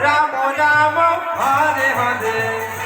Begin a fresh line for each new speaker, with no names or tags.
Ram Ram Hare Hare.